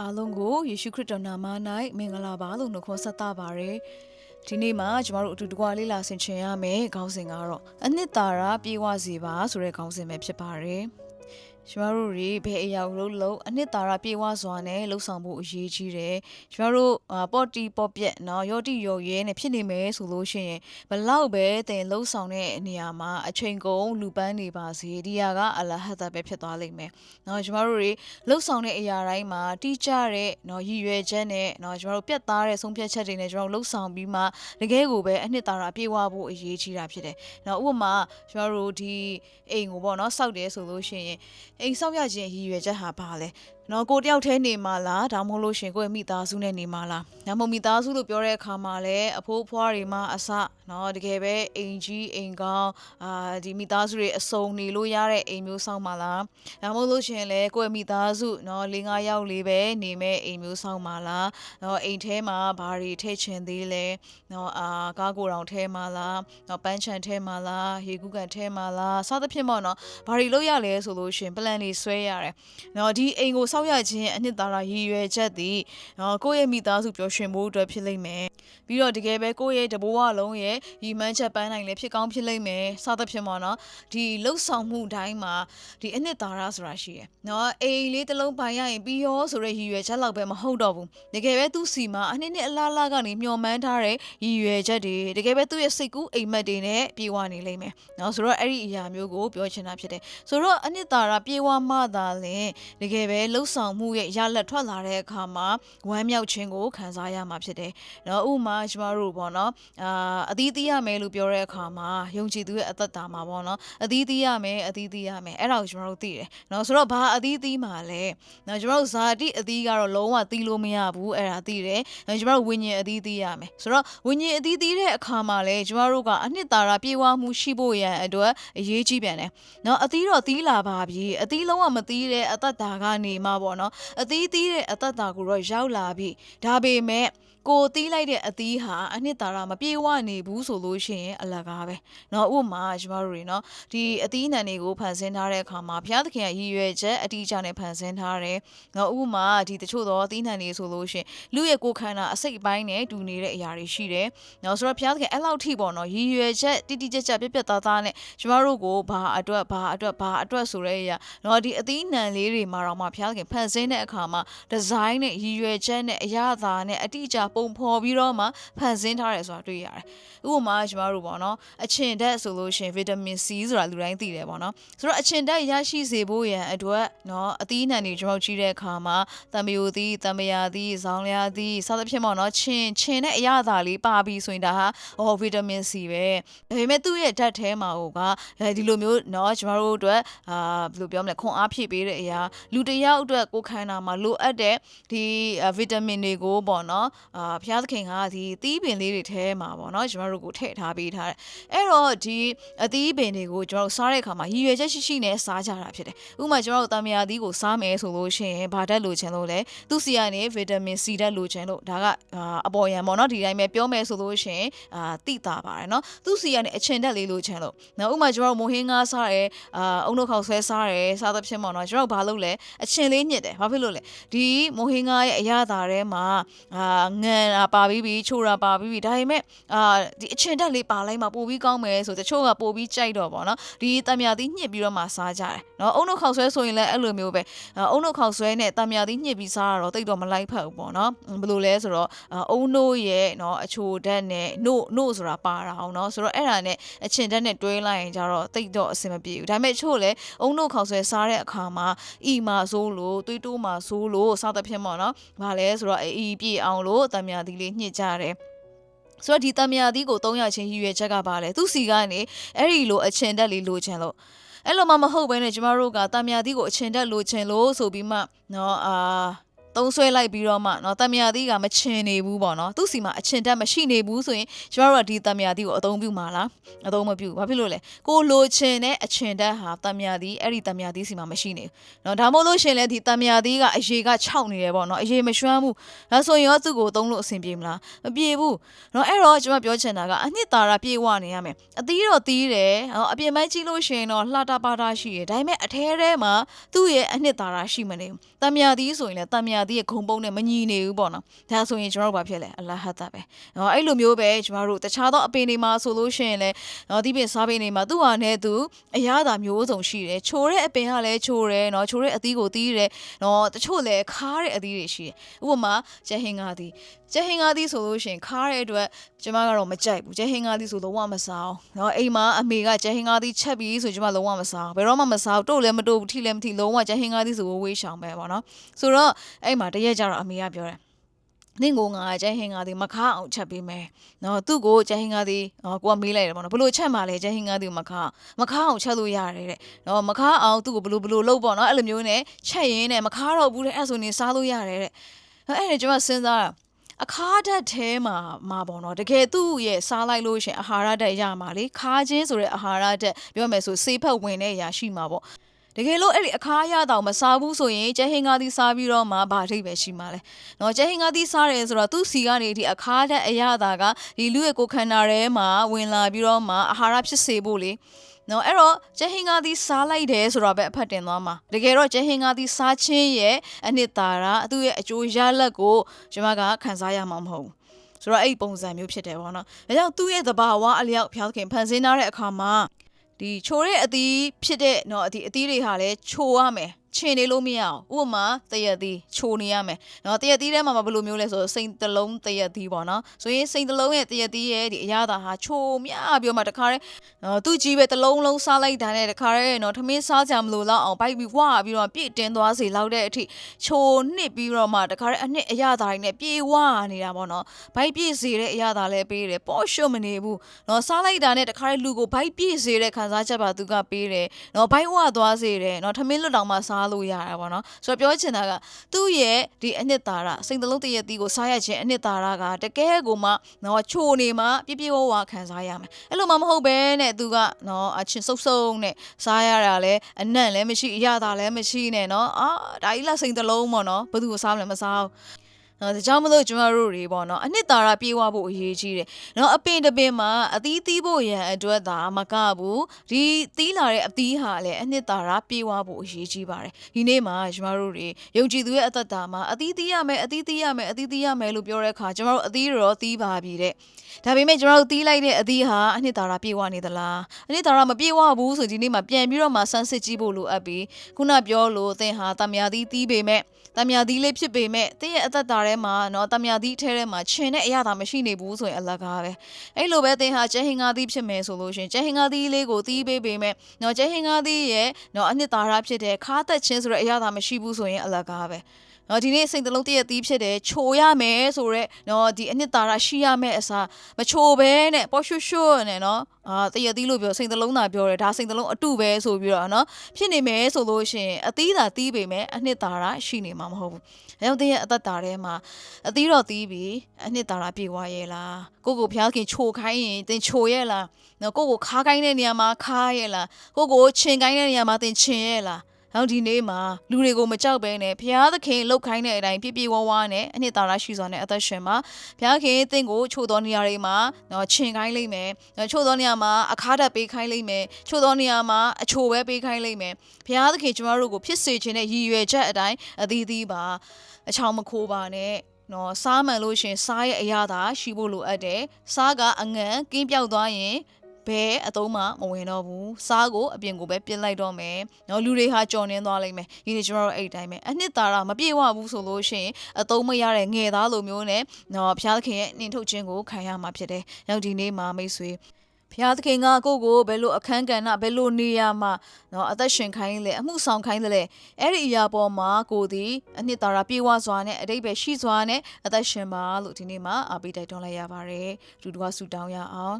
အားလုံးကိုယေရှုခရစ်တော်နာမ၌မင်္ဂလာပါလို့နှုတ်ခွန်းဆက်သပါရယ်ဒီနေ့မှာကျမတို့အတူတကွလေးလာဆင်ခြင်ရမယ်ခေါင်းစဉ်ကတော့အနှစ်သာရပြေဝစီပါဆိုတဲ့ခေါင်းစဉ်ပဲဖြစ်ပါတယ် ကျမတို့တွေဘယ်အရာကိုလုံးလုံးအနှစ်သာရပြေဝစွာနဲ့လှုပ်ဆောင်ဖို့အရေးကြီးတယ်ကျမတို့ပေါ့တီပေါ့ပြက်နော်ရော့တီရော့ရဲနဲ့ဖြစ်နေမယ်ဆိုလို့ရှိရင်ဘလောက်ပဲတင်လှုပ်ဆောင်တဲ့နေရာမှာအချိန်ကုန်လူပန်းနေပါစေဒီရာကအလဟတ်တာပဲဖြစ်သွားလိမ့်မယ်နော်ကျမတို့တွေလှုပ်ဆောင်တဲ့အရာတိုင်းမှာတိကျတဲ့နော်ရည်ရွယ်ချက်နဲ့နော်ကျမတို့ပြတ်သားတဲ့ဆုံးဖြတ်ချက်တွေနဲ့ကျမတို့လှုပ်ဆောင်ပြီးမှတကယ်ကိုပဲအနှစ်သာရပြေဝဖို့အရေးကြီးတာဖြစ်တယ်နော်ဥပမာကျမတို့ဒီအိမ်ကိုပေါ့နော်စောက်တယ်ဆိုလို့ရှိရင်အိမ်ဆောက်ရခြင်းရည်ရွယ်ချက်ဟာဘာလဲနော်ကိုတယောက်တည်းနေမှာလားဒါမှမဟုတ်လို့ရှရင်ကိုယ့်ရဲ့မိသားစုနဲ့နေမှာလားဒါမှမဟုတ်မိသားစုလို့ပြောတဲ့အခါမှာလည်းအဖိုးအဖွားတွေမှာအစနော်တကယ်ပဲအိမ်ကြီးအိမ်ကောင်းအာဒီမိသားစုတွေအစုံနေလို့ရတဲ့အိမ်မျိုးဆောက်မှာလားဒါမှမဟုတ်လို့ရှရင်လည်းကိုယ့်ရဲ့မိသားစုနော်၄၅ယောက်လေးပဲနေမဲ့အိမ်မျိုးဆောက်မှာလားနော်အိမ်ထဲမှာဘာတွေထည့်ချင်သေးလဲနော်အာကားကိုယ်တော်ထဲမှာလားနော်ပန်းချန်ထဲမှာလားရေကူးကန်ထဲမှာလားစသဖြင့်ပေါ့နော်ဘာတွေလုပ်ရလဲဆိုလို့ရှရင် plan တွေဆွဲရတယ်နော်ဒီအိမ်ကိုဆောက်ရခြင်းအနှစ်သာရရည်ရွယ်ချက်သည်နော်ကိုယ့်ရဲ့မိသားစုပျော်ရွှင်ဖို့အတွက်ဖြစ်လိမ့်မယ်ပြီးတော့တကယ်ပဲကိုယ့်ရဲ့တဘိုးဝလုံးရဲ့ရည်မှန်းချက်ပန်းနိုင်လည်းဖြစ်ကောင်းဖြစ်လိမ့်မယ်စသဖြင့်ပေါ့နော်ဒီလှုပ်ဆောင်မှုတိုင်းမှာဒီအနှစ်သာရဆိုတာရှိရယ်နော်အိမ်လေးတစ်လုံးပိုင်ရရင်ပြီးရောဆိုတဲ့ရည်ရွယ်ချက်လောက်ပဲမဟုတ်တော့ဘူးတကယ်ပဲသူ့စီမှာအနှစ်နှစ်အလားလားကနေမျှော်မှန်းထားတဲ့ရည်ရွယ်ချက်တွေတကယ်ပဲသူ့ရဲ့စိတ်ကူးအိမ်မက်တွေနဲ့ပြေဝနေလိမ့်မယ်နော်ဆိုတော့အဲ့ဒီအရာမျိုးကိုပြောချင်တာဖြစ်တယ်ဆိုတော့အနှစ်သာရပြေဝမှသာလင်တကယ်ပဲလှုပ်ဆောင်မှုရဲ့ရလက်ထွက်လာတဲ့အခါမှာဝမ်းမြောက်ခြင်းကိုခံစားရမှာဖြစ်တယ်နော်ဥပမာကျမတို့ပေါ့နော်အာအသီးသီးရမယ်လို့ပြောတဲ့အခါမှာယုံကြည်သူရဲ့အသက်တာမှာပေါ့နော်အသီးသီးရမယ်အသီးသီးရမယ်အဲ့ဒါကိုကျမတို့သိတယ်နော်ဆိုတော့ဘာအသီးသီးမှာလဲနော်ကျမတို့ဇာတိအသီးကတော့လုံးဝသီးလို့မရဘူးအဲ့ဒါသိတယ်နော်ကျမတို့ဝိညာဉ်အသီးသီးရမယ်ဆိုတော့ဝိညာဉ်အသီးသီးတဲ့အခါမှာလဲကျမတို့ကအနှစ်သာရပြေဝမှုရှိဖို့ရန်အတွက်အရေးကြီးပြန်တယ်နော်အသီးတော့သီးလာပါပြီအသီးလုံးဝမသီးတဲ့အသက်တာကနေမှပေါ့နော်အသီးသီးတဲ့အသက်တာကိုတော့ရောက်လာပြီဒါပေမဲ့ ကိုတီးလိုက်တဲ့အသီးဟာအနှစ်သာရမပြေဝနေဘူးဆိုလို့ရှိရင်အလကားပဲเนาะဥပမာကျမတို့တွေเนาะဒီအသီးနှံတွေကိုဖန်ဆင်းထားတဲ့အခါမှာဘုရားသခင်ရဲ့ရည်ရွယ်ချက်အတိအကျနဲ့ဖန်ဆင်းထားတယ်เนาะဥပမာဒီတချို့သောအသီးနှံတွေဆိုလို့ရှိရင်လူရဲ့ကိုယ်ခန္ဓာအစိတ်အပိုင်းနဲ့တူနေတဲ့အရာတွေရှိတယ်เนาะဆိုတော့ဘုရားသခင်အဲ့လောက်ထိပေါ့เนาะရည်ရွယ်ချက်တိတိကျကျပြက်ပြက်သားသားနဲ့ကျမတို့ကိုဘာအတွက်ဘာအတွက်ဘာအတွက်ဆိုတဲ့အရာเนาะဒီအသီးနှံလေးတွေမှာတော့မှဘုရားသခင်ဖန်ဆင်းတဲ့အခါမှာဒီဇိုင်းနဲ့ရည်ရွယ်ချက်နဲ့အရာသာနဲ့အတိအကျ ပုံဖော်ပြီးတော့မှဖန်ဆင်းထားတယ်ဆိုတာတွေ့ရတယ်။ဥပမာကျမတို့ပေါ့နော်အချင်ဓာတ်ဆိုလို့ရှိရင်ဗီတာမင် C ဆိုတာလူတိုင်းသိတယ်ပေါ့နော်။ဆိုတော့အချင်ဓာတ်ရရှိစေဖို့ရန်အတွက်နော်အသီးနှံတွေကျမတို့ကြီးတဲ့အခါမှာတံမယိုသီးတံမယာသီးဇောင်းလျာသီးစသဖြင့်ပေါ့နော်ချင်ချင်တဲ့အရာသာလေးပါပြီးဆိုရင်ဒါဟာဟောဗီတာမင် C ပဲ။ဒါပေမဲ့သူ့ရဲ့ဓာတ်ထဲမှာဟိုကဒီလိုမျိုးနော်ကျမတို့အတွက်အာဘယ်လိုပြောမလဲခွန်အားဖြည့်ပေးတဲ့အရာလူတစ်ယောက်အတွက်ကိုယ်ခန္ဓာမှာလိုအပ်တဲ့ဒီဗီတာမင်တွေကိုပေါ့နော်အာဘုရားသခင်ကဒီသီးပင်လေးတွေထဲမှာပေါ့နော်ကျမတို့ကိုထည့်ထားပေးထားတယ်အဲ့တော့ဒီအသီးပင်တွေကိုကျမတို့စားတဲ့အခါမှာရည်ရွယ်ချက်ရှိရှိနဲ့စားကြတာဖြစ်တယ်ဥပမာကျမတို့တာမယာသီးကိုစားမယ်ဆိုလို့ရှိရင်ဘာဓာတ်လိုချင်လို့လဲသူစီကနေဗီတာမင် C ဓာတ်လိုချင်လို့ဒါကအပေါ်ယံပေါ့နော်ဒီတိုင်းပဲပြောမယ်ဆိုလို့ရှိရင်အာတိတာပါတယ်နော်သူစီကနေအချင်ဓာတ်လေးလိုချင်လို့နော်ဥပမာကျမတို့မိုဟင်းငါးစားတယ်အာအုံနှုတ်ခေါက်ဆွဲစားတယ်စားသဖြင့်ပေါ့နော်ကျမတို့ဘာလုပ်လဲအချင်လေးညစ်တယ်ဘာဖြစ်လို့လဲဒီမိုဟင်းငါးရဲ့အရသာထဲမှာအာငံပါပြီးပြီချိုးတာပါပြီးပြီဒါပေမဲ့အာဒီအချင်တက်လေးပါလိုက်မှပိုပြီးကောင်းမယ်ဆိုတချို့ကပိုပြီးကြိုက်တော့ပေါ့နော်ဒီတံမြာသီးညှစ်ပြီးတော့မှစားကြတယ်နော်အုံနှုတ်ခေါက်ဆွဲဆိုရင်လည်းအဲ့လိုမျိုးပဲအုံနှုတ်ခေါက်ဆွဲနဲ့တံမြာသီးညှစ်ပြီးစားရတော့တိတ်တော့မလိုက်ဖက်ဘူးပေါ့နော်ဘယ်လိုလဲဆိုတော့အုံနှုတ်ရဲ့နော်အချိုဓာတ်နဲ့နှုတ်နှုတ်ဆိုတာပါတာအောင်နော်ဆိုတော့အဲ့ဒါနဲ့အချင်ဓာတ်နဲ့တွဲလိုက်ရင်ကြတော့တိတ်တော့အဆင်မပြေဘူးဒါပေမဲ့ချို့လည်းအုံနှုတ်ခေါက်ဆွဲစားတဲ့အခါမှာအီမာဆိုးလို့သွေးတိုးမှာဆိုးလို့စားတဲ့ဖြစ်ပေါ့နော်ဘာလဲဆိုတော့အီပြေအောင်လို့တံတမယာသီးလေးညှစ်ကြတယ်ဆိုတော့ဒီတမယာသီးကို300ချင်းရည်ရွယ်ချက်ကပါလေသူစီကနေအဲ့ဒီလိုအချင်တက်လေးလိုချင်လို့အဲ့လိုမှမဟုတ်ဘဲနဲ့ကျမတို့ကတမယာသီးကိုအချင်တက်လိုချင်လို့ဆိုပြီးမှနော်အာ သုံးဆွဲလိုက်ပြီးတော့မှနော်တမယာသီးကမချင်နေဘူးပေါ့နော်သူ့စီမှာအချင်တက်မရှိနေဘူးဆိုရင်ကျမတို့ကဒီတမယာသီးကိုအသုံးပြုမှာလားအသုံးမပြုဘာဖြစ်လို့လဲကိုလိုချင်တဲ့အချင်တက်ဟာတမယာသီးအဲ့ဒီတမယာသီးစီမှာမရှိနေဘူးနော်ဒါမှမဟုတ်လို့ရှင်လဲဒီတမယာသီးကအရေက6နေတယ်ပေါ့နော်အရေမရွှမ်းဘူးဒါဆိုရင်ရောသူ့ကိုသုံးလို့အဆင်ပြေမလားမပြေဘူးနော်အဲ့တော့ကျမပြောချင်တာကအနှစ်သာရပြေဝနေရမယ်အသီးတော့သီးတယ်နော်အပြင်ပိုင်းကြည့်လို့ရှင်တော့လှတာပါတာရှိတယ်ဒါပေမဲ့အထဲထဲမှာသူ့ရဲ့အနှစ်သာရရှိမနေဘူးတမယာသီးဆိုရင်လဲတမယာသီးရဲ့ဂုံပုံးနဲ့မညီနေဘူးပေါ့နော်ဒါဆိုရင်ကျွန်တော်တို့ဘာဖြစ်လဲအလဟတ်တာပဲနော်အဲ့လိုမျိုးပဲကျွန်တော်တို့တခြားသောအပင်တွေမှာဆိုလို့ရှိရင်လည်းနော်ဒီပင်စားပင်တွေမှာသူ့ဟာနဲ့သူအရသာမျိုးစုံရှိတယ်ချိုတဲ့အပင်ကလည်းချိုတယ်နော်ချိုတဲ့အသီးကိုသီးတယ်နော်တချို့လည်းခါတဲ့အသီးတွေရှိတယ်ဥပမာကျဟင်္ဂါသီးကျဟင်္ဂါသီးဆိုလို့ရှိရင်ခါတဲ့အတွက်ကျွန်မကတော့မကြိုက်ဘူးကျဟင်္ဂါသီးဆိုလုံးဝမစားအောင်နော်အိမ်မှာအမေကကျဟင်္ဂါသီးချက်ပြီးဆိုကျွန်မလုံးဝမစားဘူးဘယ်တော့မှမစားဘူးတို့လည်းမတို့ဘူးထိလည်းမထိလုံးဝကျဟင်္ဂါသီးဆိုဝေးရှောင်ပဲပေါ့နော်ဆိုတော့အဲ့မှာတရက်ကျတော့အမေကပြောတယ်နင့်ကိုငါကျဲဟင်ငါဒီမခါအောင်ချက်ပေးမယ်နော်သူ့ကိုကျဲဟင်ငါဒီဟောကိုကမေးလိုက်တယ်ပေါ့နော်ဘလို့ချက်မှလဲကျဲဟင်ငါဒီကိုမခါမခါအောင်ချက်လို့ရတယ်တဲ့နော်မခါအောင်သူ့ကိုဘလို့ဘလို့လုပ်ပေါ့နော်အဲ့လိုမျိုးနဲ့ချက်ရင်းနဲ့မခါတော့ဘူးတဲ့အဲ့ဆိုနေစားလို့ရတယ်တဲ့အဲ့ဒါကျွန်မစဉ်းစားတာအခါဓာတ်ထဲမှာမှာပေါ့နော်တကယ်သူ့ရဲ့စားလိုက်လို့ရှရင်အာဟာရဓာတ်ရမှာလေခါချင်းဆိုတဲ့အာဟာရဓာတ်ပြောမယ်ဆိုစေးဖက်ဝင်တဲ့အရာရှိမှာပေါ့ တကယ်လို့အဲ့ဒီအခါရတော့မစားဘူးဆိုရင်ကျဲဟင်္ဂါသီးစားပြီးတော့မှဘာအထိပ်ပဲရှိမှာလဲ။နော်ကျဲဟင်္ဂါသီးစားတယ်ဆိုတော့သူ့စီကနေဒီအခါတဲ့အရသာကဒီလူရဲ့ကိုယ်ခန္ဓာထဲမှာဝင်လာပြီးတော့မှအာဟာရဖြစ်စေဖို့လေ။နော်အဲ့တော့ကျဲဟင်္ဂါသီးစားလိုက်တယ်ဆိုတော့ပဲအဖတ်တင်သွားမှာတကယ်တော့ကျဲဟင်္ဂါသီးစားခြင်းရဲ့အနှစ်သာရသူ့ရဲ့အကျိုးရလဒ်ကိုကျွန်မကခံစားရမှာမဟုတ်ဘူး။ဆိုတော့အဲ့ဒီပုံစံမျိုးဖြစ်တယ်ပေါ့နော်။ဒါကြောင့်သူ့ရဲ့သဘာဝအလျောက်ဖျားသခင်ဖန်ဆင်းထားတဲ့အခါမှာ ဒီချိုတဲ့အသီးဖြစ်တဲ့เนาะဒီအသီးတွေဟာလည်းချိုရမယ် ခြင်နေလို့မရအောင်ဥပမာတရက်သီးချိုနေရမယ်နော်တရက်သီးထဲမှာဘယ်လိုမျိုးလဲဆိုစိန်တလုံးတရက်သီးပေါ့နော်ဆိုရင်စိန်တလုံးရဲ့တရက်သီးရဲ့ဒီအရသာဟာချိုမြပြီးတော့မှတခါတည်းသူ့ကြီးပဲတလုံးလုံးစားလိုက်တာနဲ့တခါတည်းနော်ထမင်းစားကြမလို့လောက်အောင်ဘိုက်ပြီးဝါပြီးတော့ပြည့်တင်သွားစေလောက်တဲ့အထိချိုနှစ်ပြီးတော့မှတခါတည်းအနှစ်အရသာတွေနဲ့ပြေးဝါနေတာပေါ့နော်ဘိုက်ပြည့်စေတဲ့အရသာလည်းပေးတယ်ပေါ့ရှုံမနေဘူးနော်စားလိုက်တာနဲ့တခါတည်းလူကိုဘိုက်ပြည့်စေတဲ့ခံစားချက်ပါသူကပေးတယ်နော်ဘိုက်ဝါသွားစေတယ်နော်ထမင်းလွတ်တော်မှစားစားလို့ရတာပေါ့နော်ဆိုတော့ပြောချင်တာကသူ့ရဲ့ဒီအနှစ်သာရစိတ်တလုံးတရက်သီးကိုစားရခြင်းအနှစ်သာရကတကယ်ကိုမှနော်ချိုနေမှပြပြဝဝခံစားရမယ်အဲ့လိုမှမဟုတ်ပဲနဲ့သူကနော်အချင်းဆုပ်ဆုပ်နဲ့စားရတာလဲအနံ့လည်းမရှိအရသာလည်းမရှိနဲ့နော်အာဒါကြီးလားစိတ်တလုံးပေါ့နော်ဘယ်သူကိုစားမလဲမစားဘူး နော်ဒါကြောင့်မလို့ကျွန်တော်တို့တွေပေါ့နော်အနှစ်သာရပြေးဝဖို့အရေးကြီးတယ်နော်အပင်တစ်ပင်မှာအသီးသီးဖို့ရန်အတွက်သာမကဘူးဒီသီးလာတဲ့အသီးဟာလည်းအနှစ်သာရပြေးဝဖို့အရေးကြီးပါတယ်ဒီနေ့မှာကျွန်တော်တို့တွေယုံကြည်သူရဲ့အသက်တာမှာအသီးသီးရမယ်အသီးသီးရမယ်အသီးသီးရမယ်လို့ပြောတဲ့အခါကျွန်တော်တို့အသီးတွေတော့သီးပါပြီတဲ့ဒါပေမဲ့ကျွန်တော်တို့သီးလိုက်တဲ့အသီးဟာအနှစ်သာရပြေးဝနေသလားအနှစ်သာရမပြေးဝဘူးဆိုဒီနေ့မှာပြန်ပြီးတော့မှဆန်းစစ်ကြည့်ဖို့လိုအပ်ပြီးခုနပြောလို့သင်ဟာတမယာသီးသီးပေမဲ့တမယာသီးလေးဖြစ်ပေမဲ့တင်းရဲ့အသက်တာထဲမှာနော်တမယာသီးအထဲထဲမှာခြင်တဲ့အရာသာမရှိနေဘူးဆိုရင်အလကားပဲအဲ့လိုပဲသင်ဟာကျဲဟင်္ဂါသီးဖြစ်မယ်ဆိုလို့ရှင်ကျဲဟင်္ဂါသီးလေးကိုသီးပေးပေမဲ့နော်ကျဲဟင်္ဂါသီးရဲ့နော်အနှစ်သာရဖြစ်တဲ့ခါသက်ခြင်းဆိုတဲ့အရာသာမရှိဘူးဆိုရင်အလကားပဲ။ နော်ဒီနေ့စိတ်တလုံးတည့်ရသီးဖြစ်တယ်ချိုရမယ်ဆိုတော့နော်ဒီအနှစ်သာရရှိရမယ်အစားမချိုဘဲနဲ့ပေါ်ရွှွှွနဲ့နော်အာတည့်ရသီးလို့ပြောစိတ်တလုံးသာပြောတယ်ဒါစိတ်တလုံးအတုပဲဆိုပြီးတော့နော်ဖြစ်နေမယ်ဆိုလို့ရှိရင်အသီးသာသီးပေမဲ့အနှစ်သာရရှိနေမှာမဟုတ်ဘူးအဲကြောင့်တည့်ရအသက်တာထဲမှာအသီးတော့သီးပြီအနှစ်သာရပြေသွားရဲ့လားကိုကိုဖျားခင်ချိုခိုင်းရင်တင်ချိုရဲ့လားနော်ကိုကိုခါခိုင်းတဲ့နေရာမှာခါရဲ့လားကိုကိုချင်ခိုင်းတဲ့နေရာမှာတင်ချင်ရဲ့လား နောက်ဒီနေ့မှာလူတွေကိုမကြောက်ဘဲနဲ့ဘုရားသခင်လှုပ်ခိုင်းတဲ့အတိုင်းပြည့်ပြည့်ဝဝနဲ့အနှစ်သာရရှိစွာနဲ့အသက်ရှင်မှာဘုရားခင်တင့်ကိုချို့သောနေရာတွေမှာတော့ချင်ခိုင်းလိမ့်မယ်။ချို့သောနေရာမှာအခါဓာတ်ပေးခိုင်းလိမ့်မယ်။ချို့သောနေရာမှာအချိုပဲပေးခိုင်းလိမ့်မယ်။ဘုရားသခင်ကျမတို့ကိုဖြစ်စေခြင်းနဲ့ရည်ရွယ်ချက်အတိုင်းအသီးသီးပါအချောင်မခိုးပါနဲ့။နော်စားမှန်လို့ရှရင်စားရဲ့အရာသာရှိဖို့လိုအပ်တယ်။စားကအငံကင်းပြောက်သွားရင် ဘဲအတုံးမှမဝင်တော့ဘူးစားကိုအပြင်ကိုပဲပြင်လိုက်တော့မယ်နော်လူတွေဟာကြော်နင်းသွားလိမ့်မယ်ဒီနေ့ကျွန်တော်တို့အဲ့တိုင်းပဲအနှစ်သာရမပြေဝဘူးဆိုလို့ရှိရင်အတုံးမရတဲ့ငယ်သားလိုမျိုးနဲ့နော်ဘုရားသခင်ရဲ့နှင်ထုတ်ခြင်းကိုခံရမှာဖြစ်တယ်နောက်ဒီနေ့မှာမိတ်ဆွေဘုရားသခင်ကကိုကိုဘယ်လိုအခန်းကဏ္ဍဘယ်လိုနေရာမှာနော်အသက်ရှင်ခိုင်းလဲအမှုဆောင်ခိုင်းလဲအဲ့ဒီအရာပေါ်မှာကိုသည်အနှစ်သာရပြေဝစွာနဲ့အတိတ်ပဲရှိစွာနဲ့အသက်ရှင်ပါလို့ဒီနေ့မှာအားပေးတိုက်တွန်းလိုက်ရပါတယ်ဒူဒွားဆူတောင်းရအောင်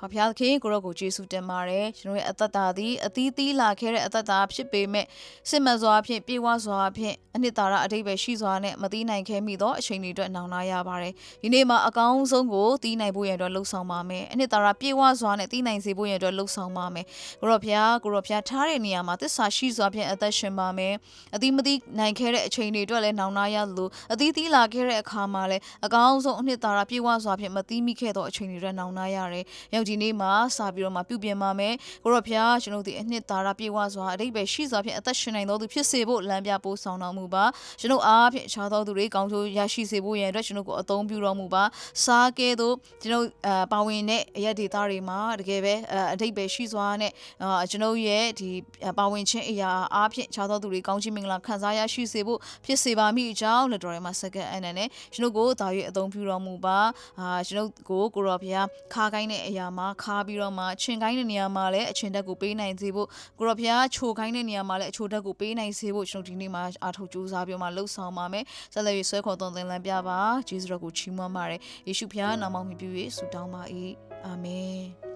ဖဖျားသခင်ကိုရောကိုကျေးဇူးတင်ပါတယ်ကျွန်တော်ရဲ့အသက်တာသည်အသီးသီးလာခဲ့တဲ့အသက်တာဖြစ်ပေမဲ့စစ်မှန်စွာဖြင့်ပြေဝစွာဖြင့်အနှစ်သာရအတိတ်ပဲရှိစွာနဲ့မသိနိုင်ခဲ့မိသောအချိန်တွေအတွက်နောင်နာရပါတယ်ဒီနေ့မှာအကောင်းဆုံးကိုသိနိုင်ဖို့ရန်အတွက်လှုံ့ဆော်ပါမယ်အနှစ်သာရပြေဝစွာနဲ့သိနိုင်စေဖို့ရန်အတွက်လှုံ့ဆော်ပါမယ်ကိုရောဖျားကိုရောဖျားထားတဲ့နေရာမှာသစ္စာရှိစွာဖြင့်အသက်ရှင်ပါမယ်အသီးမသိနိုင်ခဲ့တဲ့အချိန်တွေအတွက်လည်းနောင်နာရလို့အသီးသီးလာခဲ့တဲ့အခါမှာလည်းအကောင်းဆုံးအနှစ်သာရပြေဝစွာဖြင့်မသိမိခဲ့သောအချိန်တွေအတွက်နောင်နာရတယ်တော်ဒီနေ့မှာစပြီးတော့မှပြုပြင်ပါမယ်ကိုရောဖျားကျွန်တော်တို့ဒီအနှစ်သာရပြေဝစွာအတိတ်ပဲရှိစွာဖြင့်အသက်ရှင်နိုင်တော်သူဖြစ်စေဖို့လမ်းပြပို့ဆောင်တော်မူပါကျွန်တော်အားဖြင့်အခြားသောသူတွေကောင်းကျိုးရရှိစေဖို့ရန်အတွက်ကျွန်တော်ကိုအသုံးပြုတော်မူပါစားကဲသို့ကျွန်တော်အာပါဝင်တဲ့အရက်ဒေတာတွေမှာတကယ်ပဲအာအတိတ်ပဲရှိစွာနဲ့အာကျွန်တော်ရဲ့ဒီပါဝင်ခြင်းအရာအားဖြင့်အခြားသောသူတွေကောင်းချီးမင်္ဂလာခံစားရရှိစေဖို့ဖြစ်စေပါမိအကြောင်းလက်တော်ထဲမှာစက္ကန့်အနန်နဲ့ကျွန်တော်ကိုတာ၍အသုံးပြုတော်မူပါအာကျွန်တော်ကိုကိုရောဖျားခါကိုင်းတဲ့အရာမှာခါပြီးတော့မှအချင်းကိုင်းတဲ့နေရာမှာလည်းအချင်းတက်ကိုပေးနိုင်စေဖို့ကိုရောဖျားချိုကိုင်းတဲ့နေရာမှာလည်းအချိုတက်ကိုပေးနိုင်စေဖို့ကျွန်တော်ဒီနေ့မှာအားထုတ်ကြိုးစားပြီးတော့မှလှုပ်ဆောင်ပါမယ်ဆက်လက်၍ဆွဲခေါ်သွန်သင်လမ်းပြပါဂျေဇုတော်ကိုချီးမွမ်းပါတယ်ယေရှုဖျားနာမမြည်ပြု၍ဆုတောင်းပါ၏အာမင်